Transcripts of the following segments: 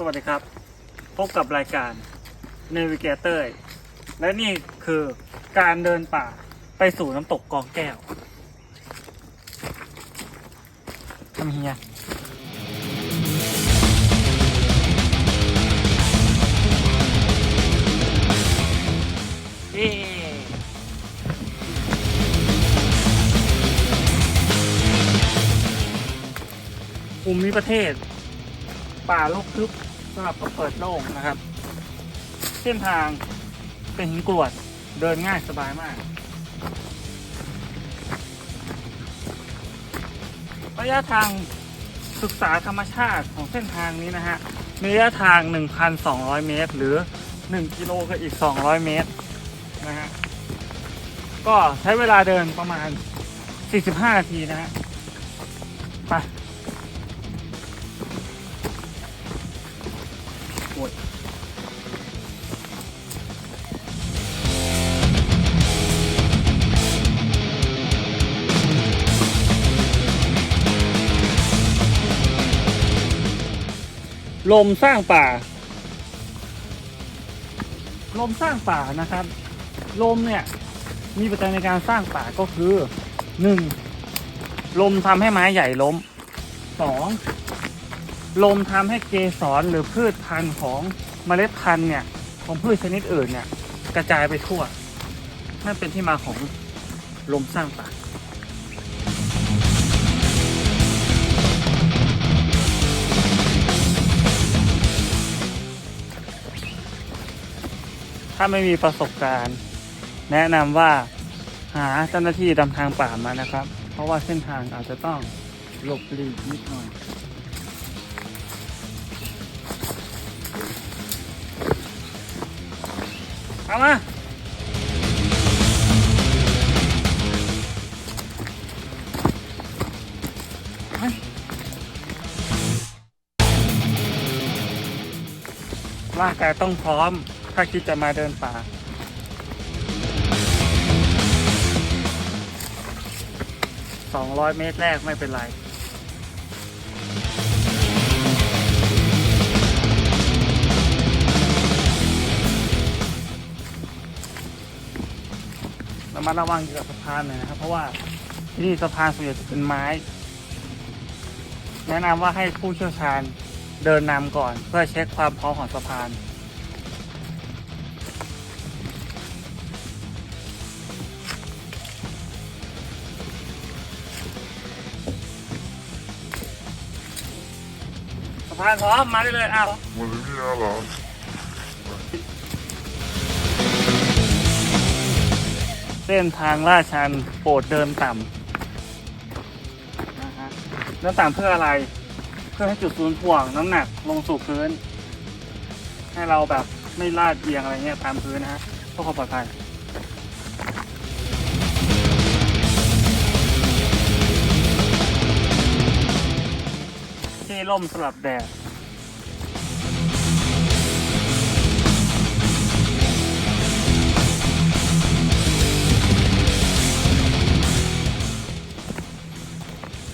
สวัสดีครับ พบกับรายการ Navigator และนี่คือการเดินป่าไปสู่น้ำตกกองแก้วทำเฮียเย้ภูมิประเทศ ป่าลกทึบ สำหรับเปิดโล่งนะครับ เส้นทางเป็นหินกรวดเดินง่ายสบายมาก ระยะทางศึกษาธรรมชาติของเส้นทางนี้นะฮะมีระยะทาง 1,200 เมตร หรือ 1 กิโลก็อีก 200 เมตรนะฮะก็ใช้เวลาเดินประมาณ 45 นาทีนะฮะไป โอ้ยลมสร้างป่า ลมสร้างป่านะครับ ลมเนี่ยมีปัจจัยในการสร้างป่าก็คือหนึ่งลมทำให้ไม้ใหญ่ล้มสอง ลมทำให้เกสรหรือพืชพันธุ์ของเมล็ดพันธุ์เนี่ยของพืชชนิดอื่นเนี่ยกระจายไปทั่วนั่นเป็นที่มาของลมสร้างป่าถ้าไม่มีประสบการณ์ แนะนำว่าหาเจ้าหน้าที่ดำทางป่ามานะครับ เพราะว่าเส้นทางอาจจะต้องหลบหลีกนิดหน่อย เอามาว่างกายต้องพร้อม ถ้าคิดจะมาเดินป่าสองร้อยเมตรแรกไม่เป็นไร ระมัดระวังเกี่ยวกับสะพานหน่อยนะครับ เพราะว่าที่นี่สะพานส่วนใหญ่จะเป็นไม้ แนะนำว่าให้ผู้เชี่ยวชาญเดินนำก่อน เพื่อเช็คความพร้อมของสะพานสะพานพร้อมมาได้เลยอ้าวมาถึงนี่แล้วเหร เส้นทางลาดชันโปรดเดินต่ำนะฮะเดินต่ำเพื่ออะไร เพื่อให้จุดศูนย์ถ่วงน้ำหนักลงสู่พื้น ให้เราแบบไม่ลาดเอียงอะไรเงี้ยตามพื้นนะฮะเพื่อความปลอดภัยที่ร่มสำหรับแดด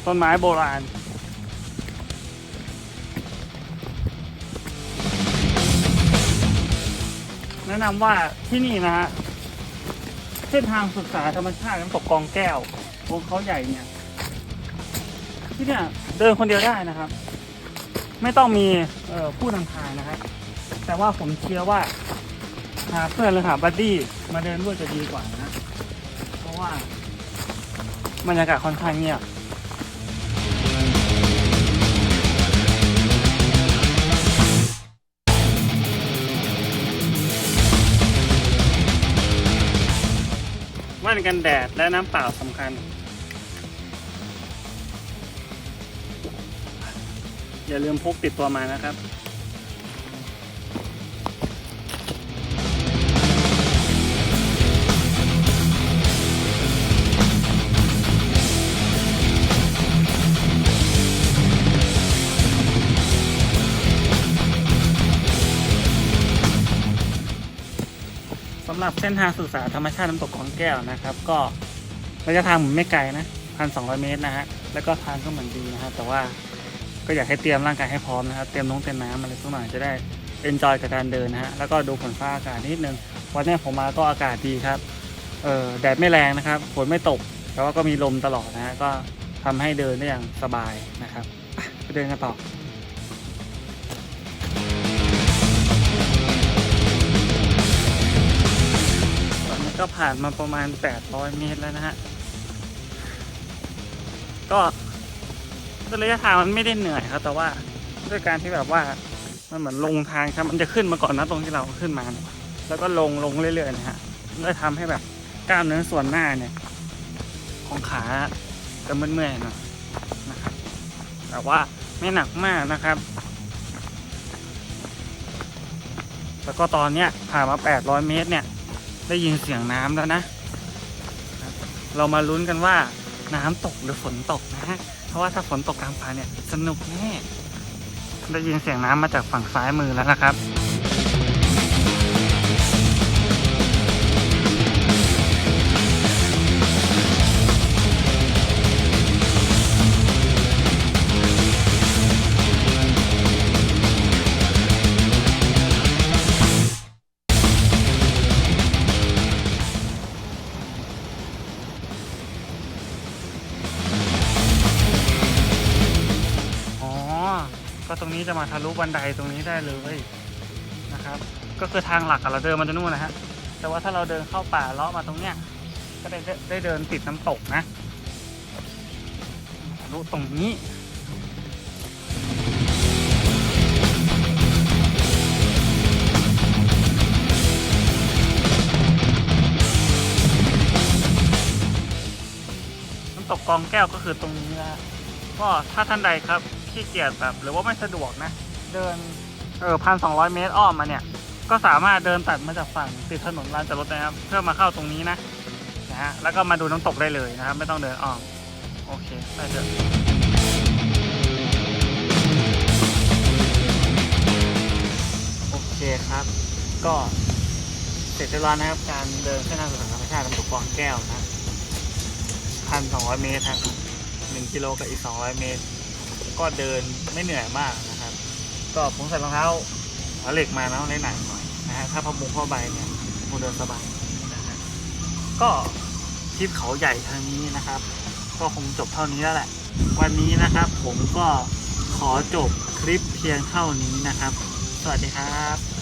ต้นไม้โบราณ แนะนำว่าที่นี่นะฮะเส้นทางศึกษาธรรมชาติน้ำตกกองแก้ววงเขาใหญ่เนี่ย ที่เนี่ยเดินคนเดียวได้นะครับ ไม่ต้องมีผู้นำทางนะครับ แต่ว่าผมเชื่อว่าหาเพื่อนหรือหาบัดดี้มาเดินด้วยจะดีกว่านะ เพราะว่าบรรยากาศค่อนข้างเงียบ อนกันแดดและน้ำเปล่าสำคัญ อย่าลืมพกติดตัวมานะครับ หรับเส้นทางศึกษาธรรมชาติน้ำตกของแก้วนะครับ ก็ระยะทางผมไม่ไกลนะพันสองร้อยเมตรนะฮะแล้วก็ทางก็เหมือนดีนะฮะแต่ว่าก็อยากให้เตรียมร่างกายให้พร้อมนะครับ เตรียมน้องเตรียมน้ำอะไรสักหน่อยจะได้เอนจอยกับการเดินนะฮะแล้วก็ดูฝนฟ้าอากาศนิดนึงวันนี้ผมมาก็อากาศดีครับเออแดดไม่แรงนะครับฝนไม่ตกแต่ว่าก็มีลมตลอดนะฮะก็ทำให้เดินได้อย่างสบายนะครับไปเดินกันต่อ ก็ผ่านมาประมาณ 800 เมตรแล้วนะฮะ ก็ระยะทางมันไม่ได้เหนื่อยครับ แต่ว่าด้วยการที่แบบว่ามันเหมือนลงทางครับมันจะขึ้นมาก่อนนะตรงที่เราขึ้นมา แล้วก็ลงลงเรื่อยๆนะฮะก็ทำให้แบบกล้ามเนื้อส่วนหน้าเนี่ย ของขาจะเมื่อยๆหน่อยนะครับแต่ว่าไม่หนักมากนะครับ แล้วก็ตอนเนี้ยผ่านมา 800 เมตรเนี่ย ได้ยินเสียงน้ำแล้วนะ เรามาลุ้นกันว่าน้ำตกหรือฝนตกนะฮะ เพราะว่าถ้าฝนตกกลางป่าเนี่ยสนุกแน่ ได้ยินเสียงน้ำมาจากฝั่งซ้ายมือแล้วนะครับ ก็ตรงนี้จะมาทะลุบันไดตรงนี้ได้เลยนะครับ ก็คือทางหลักอะเราเดินมาจะนู่นนะฮะแต่ว่าถ้าเราเดินเข้าป่าเลาะมาตรงเนี้ยก็ได้ได้เดินติดน้ำตกนะทะลุตรงนี้น้ำตกกองแก้วก็คือตรงนี้นะก็ถ้าท่านใดครับ ขี้เกียจแบบหรือว่าไม่สะดวกนะ เดินเออพันสองเมตรอ้อมมาเนี่ย ก็สามารถเดินตัดมาจากฝั่งติดถนนลานจอดรถนะครับ เพื่อมาเข้าตรงนี้นะนะฮะแล้วก็มาดูน้ำตกได้เลยนะครับ ไม่ต้องเดินอ้อม โอเคไปเถอะโอเคครับ ก็เสร็จเรียบร้อยนะครับ การเดินเส้นทางสู่ธรรมชาติน้ำตกกองแก้วนะพันสองร้อยเมตรครับหนึ่งกิโลกับอีก200เมตร ก็เดินไม่เหนื่อยมากนะครับ ก็ผมใส่รองเท้าหัวเหล็กมานะได้หนักหน่อยนะฮะถ้าพอมุงพ่อใบเนี่ยคงเดินสบายนะฮะก็ทริปเขาใหญ่ทางนี้นะครับ ก็คงจบเท่านี้แล้วแหละ วันนี้นะครับผมก็ขอจบคลิปเพียงเท่านี้นะครับ สวัสดีครับ